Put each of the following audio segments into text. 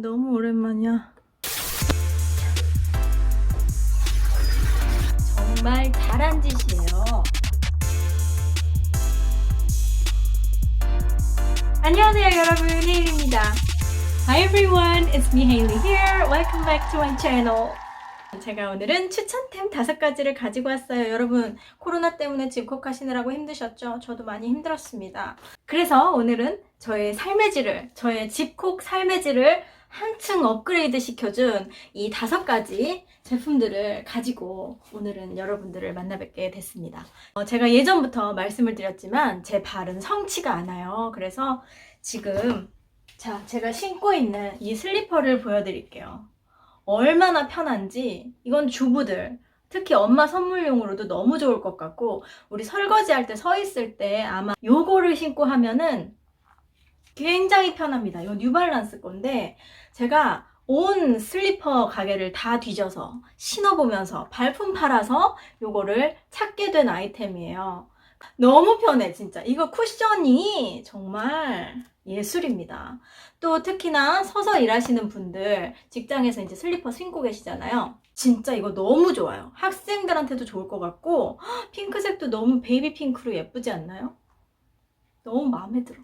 너무 오랜만이야. 정말 잘한 짓이에요. 안녕하세요 여러분, 헤일입니다. Hi everyone, it's me Hailey here. Welcome back to my channel. 제가 오늘은 추천템 다섯 가지를 가지고 왔어요. 여러분, 코로나 때문에 집콕하시느라고 힘드셨죠? 저도 많이 힘들었습니다. 그래서 오늘은 저의 삶의 질을, 저의 집콕 삶의 질을 한층 업그레이드 시켜준 이 다섯 가지 제품들을 가지고 오늘은 여러분들을 만나 뵙게 됐습니다. 어, 제가 예전부터 말씀을 드렸지만 제 발은 성치가 않아요. 그래서 지금 자, 제가 신고 있는 이 슬리퍼를 보여드릴게요. 얼마나 편한지 이건 주부들 특히 엄마 선물용으로도 너무 좋을 것 같고 우리 설거지 할 때 서 있을 때 아마 요거를 신고 하면은 굉장히 편합니다. 이 뉴발란스 건데 제가 온 슬리퍼 가게를 다 뒤져서 신어보면서 발품 팔아서 요거를 찾게 된 아이템이에요. 너무 편해 진짜. 이거 쿠션이 정말 예술입니다. 또 특히나 서서 일하시는 분들 직장에서 이제 슬리퍼 신고 계시잖아요. 진짜 이거 너무 좋아요. 학생들한테도 좋을 것 같고 헉, 핑크색도 너무 베이비 핑크로 예쁘지 않나요? 너무 마음에 들어.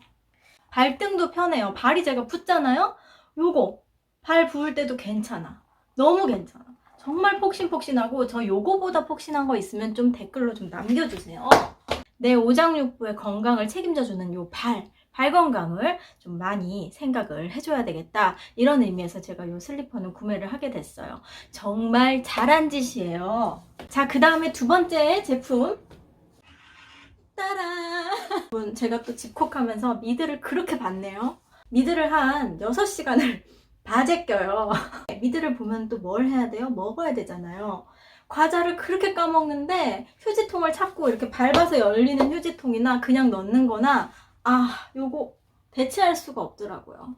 발등도 편해요. 발이 제가 붓잖아요. 요거 발 부을 때도 괜찮아. 너무 괜찮아. 정말 폭신폭신하고 저 요거보다 폭신한 거 있으면 좀 댓글로 좀 남겨주세요. 내 오장육부의 건강을 책임져주는 요 발, 발 건강을 좀 많이 생각을 해줘야 되겠다. 이런 의미에서 제가 요 슬리퍼는 구매를 하게 됐어요. 정말 잘한 짓이에요. 자, 그 다음에 두 번째 제품. 여러분, 제가 또 집콕하면서 미드를 그렇게 봤네요. 미드를 한 6시간을 다 제껴요. 미드를 보면 또 뭘 해야 돼요? 먹어야 되잖아요. 과자를 그렇게 까먹는데 휴지통을 찾고 이렇게 밟아서 열리는 휴지통이나 그냥 넣는 거나 아, 요거 대체할 수가 없더라고요.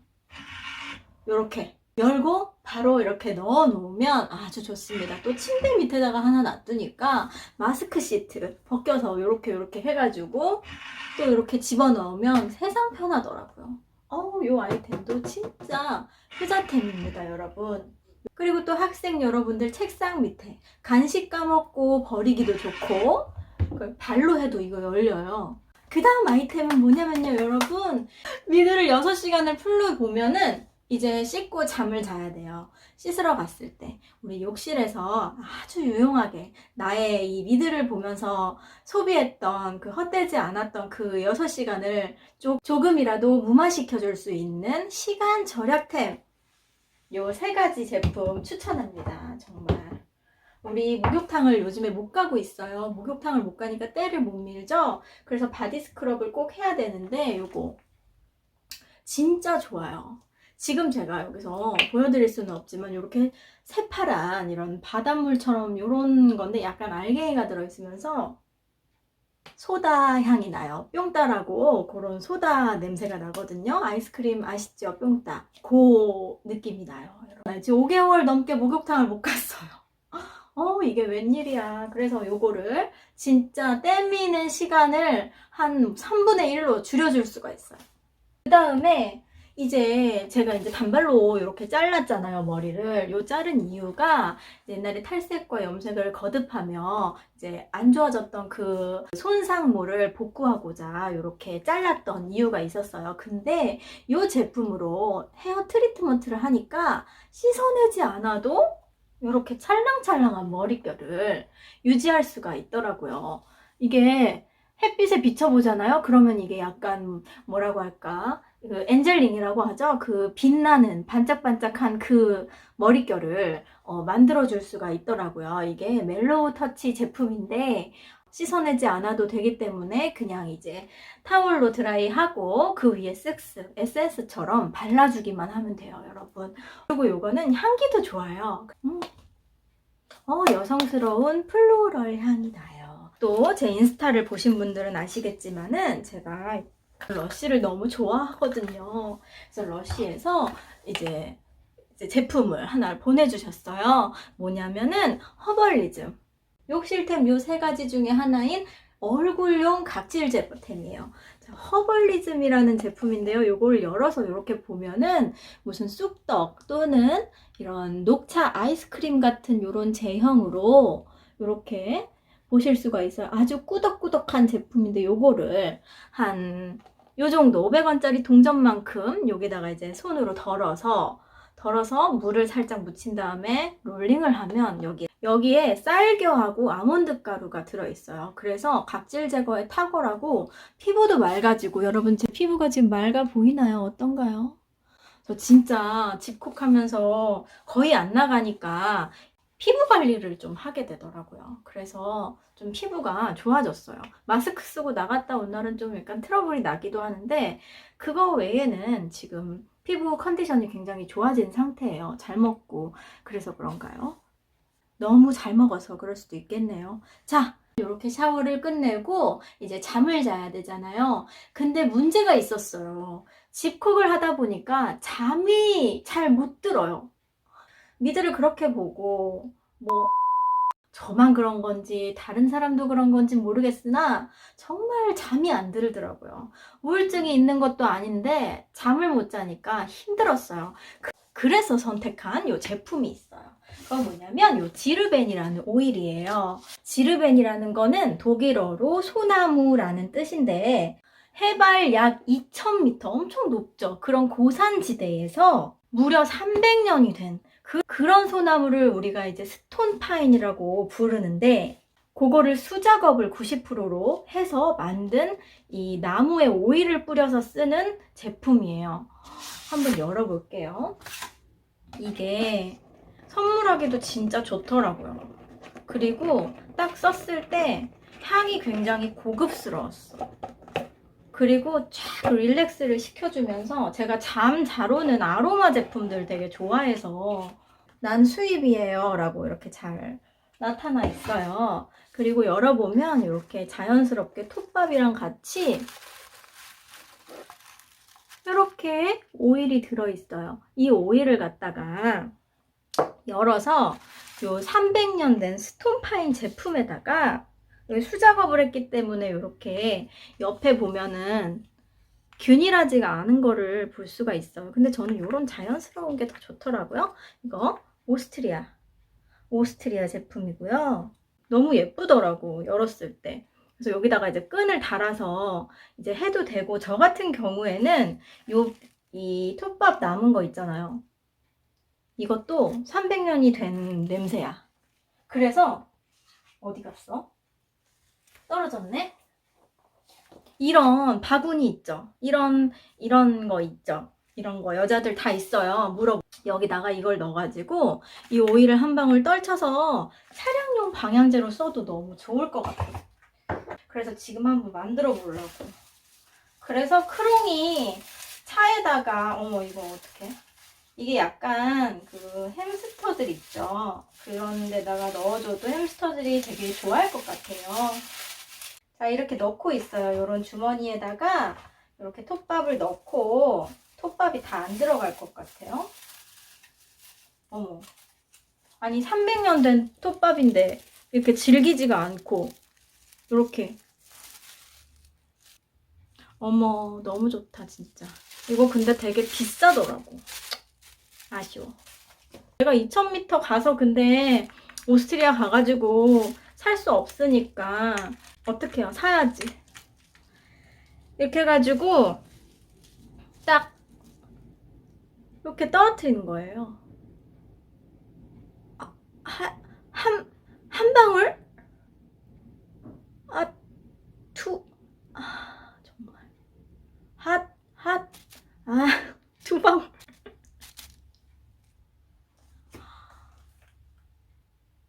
요렇게 열고 바로 이렇게 넣어 놓으면 아주 좋습니다. 또 침대 밑에다가 하나 놔두니까 마스크 시트 벗겨서 요렇게 요렇게 해가지고 또 이렇게 집어 넣으면 세상 편하더라고요. 어우, 요 아이템도 진짜 효자템입니다, 여러분. 그리고 또 학생 여러분들 책상 밑에 간식 까먹고 버리기도 좋고 그 발로 해도 이거 열려요. 그 다음 아이템은 뭐냐면요, 여러분. 미드를 6시간을 풀로 보면은 이제 씻고 잠을 자야 돼요. 씻으러 갔을 때 우리 욕실에서 아주 유용하게 나의 이 미드를 보면서 소비했던 그 헛되지 않았던 그 6시간을 조, 조금이라도 무마시켜 줄 수 있는 시간 절약템 요 세 가지 제품 추천합니다. 정말. 우리 목욕탕을 요즘에 못 가고 있어요. 목욕탕을 못 가니까 때를 못 밀죠? 그래서 바디 스크럽을 꼭 해야 되는데 요거 진짜 좋아요. 지금 제가 여기서 보여드릴 수는 없지만 이렇게 새파란 이런 바닷물처럼 이런 건데 약간 알갱이가 들어있으면서 소다 향이 나요. 뿅따라고 그런 소다 냄새가 나거든요. 아이스크림 아시죠? 뿅따. 그 느낌이 나요. 지금 5개월 넘게 목욕탕을 못 갔어요. 어, 이게 웬일이야. 그래서 요거를 진짜 떼미는 시간을 한 3분의 1로 줄여줄 수가 있어요. 그 다음에 이제 제가 이제 단발로 이렇게 잘랐잖아요, 머리를. 요 자른 이유가 옛날에 탈색과 염색을 거듭하며 이제 안 좋아졌던 그 손상모를 복구하고자 이렇게 잘랐던 이유가 있었어요. 근데 이 제품으로 헤어 트리트먼트를 하니까 씻어내지 않아도 이렇게 찰랑찰랑한 머릿결을 유지할 수가 있더라고요. 이게 햇빛에 비춰보잖아요. 그러면 이게 약간 뭐라고 할까? 그 엔젤링이라고 하죠. 그 빛나는 반짝반짝한 그 머릿결을 어, 만들어줄 수가 있더라고요. 이게 멜로우 터치 제품인데 씻어내지 않아도 되기 때문에 그냥 이제 타올로 드라이하고 그 위에 섹스, 에센스처럼 발라주기만 하면 돼요, 여러분. 그리고 요거는 향기도 좋아요. 음. 어, 여성스러운 플로럴 향이 나요. 또 제 인스타를 보신 분들은 아시겠지만은 제가 그 러쉬를 너무 좋아하거든요. 그래서 러쉬에서 이제, 이제 제품을 하나 보내주셨어요. 뭐냐면은 허벌리즘. 욕실템 요 세 가지 중에 하나인 얼굴용 각질 제품이에요. 자, 허벌리즘이라는 제품인데요. 이걸 열어서 이렇게 보면은 무슨 쑥떡 또는 이런 녹차 아이스크림 같은 이런 제형으로 이렇게 보실 수가 있어요. 아주 꾸덕꾸덕한 제품인데 요거를 한 요 정도 500원짜리 동전만큼 여기다가 이제 손으로 덜어서 덜어서 물을 살짝 묻힌 다음에 롤링을 하면 여기 여기에 쌀겨하고 아몬드 가루가 들어 있어요. 그래서 각질 제거에 탁월하고 피부도 맑아지고 여러분 제 피부가 지금 맑아 보이나요? 어떤가요? 저 진짜 집콕하면서 거의 안 나가니까 피부 관리를 좀 하게 되더라고요. 그래서 좀 피부가 좋아졌어요. 마스크 쓰고 나갔다 온 날은 좀 약간 트러블이 나기도 하는데 그거 외에는 지금 피부 컨디션이 굉장히 좋아진 상태예요. 잘 먹고 그래서 그런가요? 너무 잘 먹어서 그럴 수도 있겠네요. 자, 이렇게 샤워를 끝내고 이제 잠을 자야 되잖아요. 근데 문제가 있었어요. 집콕을 하다 보니까 잠이 잘 못 들어요. 미드를 그렇게 보고 뭐 저만 그런 건지 다른 사람도 그런 건지 모르겠으나 정말 잠이 안 들더라고요. 우울증이 있는 것도 아닌데 잠을 못 자니까 힘들었어요. 그- 그래서 선택한 이 제품이 있어요. 그건 뭐냐면 이 지르벤이라는 오일이에요. 지르벤이라는 거는 독일어로 소나무라는 뜻인데 해발 약 2000m 엄청 높죠. 그런 고산지대에서 무려 300년이 된 그, 그런 소나무를 우리가 이제 스톤 파인이라고 부르는데 그거를 수작업을 90%로 해서 만든 이 나무의 오일을 뿌려서 쓰는 제품이에요. 한번 열어볼게요. 이게 선물하기도 진짜 좋더라고요. 그리고 딱 썼을 때 향이 굉장히 고급스러웠어. 그리고 쫙 릴렉스를 시켜주면서 제가 잠 잘 오는 아로마 제품들 되게 좋아해서 난 수입이에요 라고 이렇게 잘 나타나 있어요. 그리고 열어보면 이렇게 자연스럽게 톱밥이랑 같이 이렇게 오일이 들어있어요. 이 오일을 갖다가 열어서 요 300년 된 스톤파인 제품에다가 수작업을 했기 때문에 이렇게 옆에 보면은 균일하지가 않은 거를 볼 수가 있어요. 근데 저는 이런 자연스러운 게 더 좋더라고요. 이거 오스트리아. 오스트리아 제품이고요. 너무 예쁘더라고, 열었을 때. 그래서 여기다가 이제 끈을 달아서 이제 해도 되고, 저 같은 경우에는 요, 이 톱밥 남은 거 있잖아요. 이것도 300년이 된 냄새야. 그래서, 어디 갔어? 떨어졌네? 이런 바구니 있죠? 이런, 이런 거 있죠? 이런 거 여자들 다 있어요. 물어 여기다가 이걸 넣어가지고 이 오일을 한 방울 떨쳐서 차량용 방향제로 써도 너무 좋을 것 같아요. 그래서 지금 한번 만들어 보려고. 그래서 크롱이 차에다가 어머 이거 어떡해? 이게 약간 그 햄스터들 있죠. 그런 데다가 넣어줘도 햄스터들이 되게 좋아할 것 같아요. 자 이렇게 넣고 있어요. 이런 주머니에다가 이렇게 톱밥을 넣고 톱밥이 다 안 들어갈 것 같아요. 어머. 아니 300년 된 톱밥인데 이렇게 질기지가 않고 이렇게 어머 너무 좋다 진짜 이거 근데 되게 비싸더라고 아쉬워 내가 2000m 가서 근데 오스트리아 가가지고 살 수 없으니까 어떻게 해요 사야지 이렇게 해가지고 딱 이렇게 떨어뜨리는 거예요 한, 한, 한 방울? 아, 투, 아, 정말. 핫, 핫, 아, 두 방울.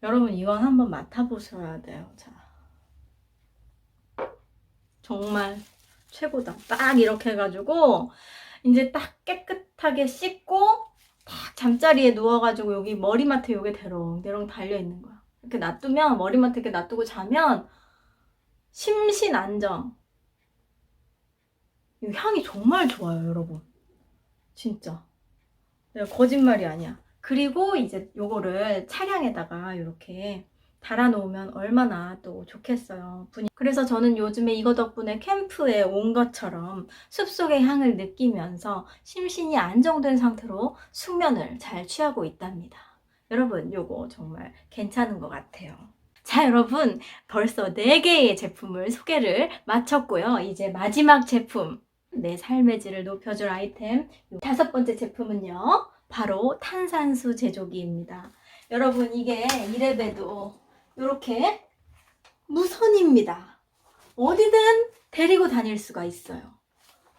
여러분, 이건 한번 맡아보셔야 돼요. 자. 정말 최고다. 딱 이렇게 해가지고, 이제 딱 깨끗하게 씻고, 딱 잠자리에 누워가지고 여기 머리맡에 요게 대롱대롱 달려있는 거야. 이렇게 놔두면, 머리맡에 이렇게 놔두고 자면, 심신 안정. 이 향이 정말 좋아요, 여러분. 진짜. 거짓말이 아니야. 그리고 이제 요거를 차량에다가 이렇게 달아놓으면 얼마나 또 좋겠어요. 그래서 저는 요즘에 이거 덕분에 캠프에 온 것처럼 숲속의 향을 느끼면서 심신이 안정된 상태로 숙면을 잘 취하고 있답니다. 여러분, 요거 정말 괜찮은 것 같아요. 자, 여러분, 벌써 4개의 제품을 소개를 마쳤고요. 이제 마지막 제품, 내 삶의 질을 높여줄 아이템. 요 다섯 번째 제품은요, 바로 탄산수 제조기입니다. 여러분, 이게 이래봬도 이렇게 무선입니다. 어디든 데리고 다닐 수가 있어요.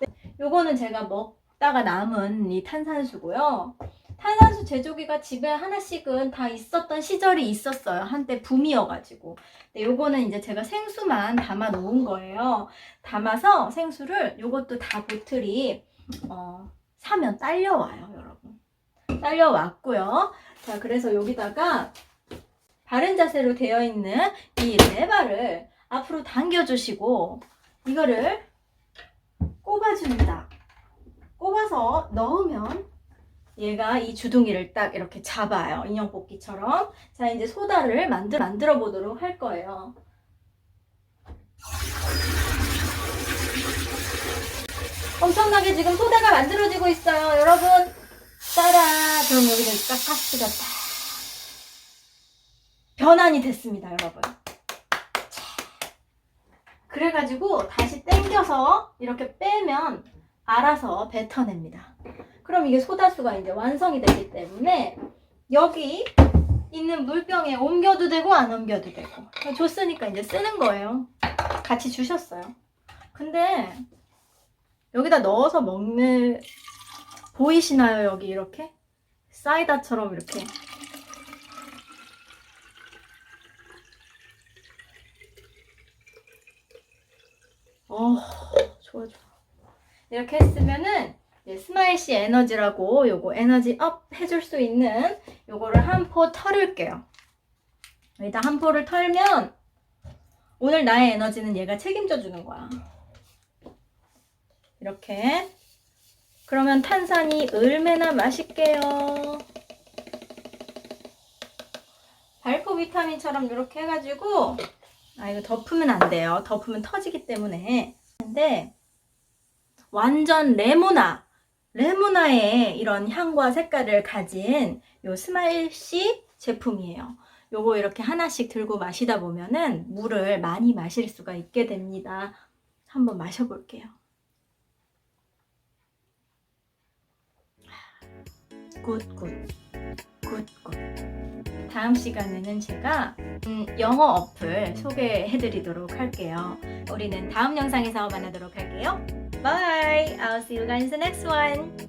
네, 요거는 제가 먹다가 남은 이 탄산수고요. 탄산수 제조기가 집에 하나씩은 다 있었던 시절이 있었어요. 한때 붐이어가지고. 근데 요거는 이제 제가 생수만 담아 놓은 거예요. 담아서 생수를 요것도 다 보틀이 어, 사면 딸려와요, 여러분. 딸려왔고요. 자, 그래서 여기다가 바른 자세로 되어 있는 이 레바를 앞으로 당겨주시고 이거를 꼽아줍니다. 꼽아서 넣으면 얘가 이 주둥이를 딱 이렇게 잡아요. 인형 뽑기처럼. 자, 이제 소다를 만들, 만들어 보도록 할 거예요. 엄청나게 지금 소다가 만들어지고 있어요. 여러분. 따라. 그럼 여기는 딱 가스가 딱. 변환이 됐습니다, 여러분. 자. 그래가지고 다시 당겨서 이렇게 빼면 알아서 뱉어냅니다. 그럼 이게 소다수가 이제 완성이 되기 때문에 여기 있는 물병에 옮겨도 되고 안 옮겨도 되고 줬으니까 이제 쓰는 거예요. 같이 주셨어요. 근데 여기다 넣어서 먹는 보이시나요? 여기 이렇게 사이다처럼 이렇게 어 좋아 좋아 이렇게 했으면은 스마일시 에너지라고 요거 에너지 업 해줄 수 있는 요거를 한 포 털을게요. 여기다 한 포를 털면 오늘 나의 에너지는 얘가 책임져 주는 거야. 이렇게. 그러면 탄산이 얼마나 맛있게요. 발포 비타민처럼 이렇게 해가지고 아 이거 덮으면 안 돼요. 덮으면 터지기 때문에. 근데 완전 레모나 레모나의 이런 향과 색깔을 가진 요 스마일시 제품이에요. 요거 이렇게 하나씩 들고 마시다 보면은 물을 많이 마실 수가 있게 됩니다. 한번 마셔볼게요. 굿굿 굿굿 다음 시간에는 제가 음, 영어 어플 소개해드리도록 할게요. 우리는 다음 영상에서 만나도록 할게요. Bye! I'll see you guys in the next one.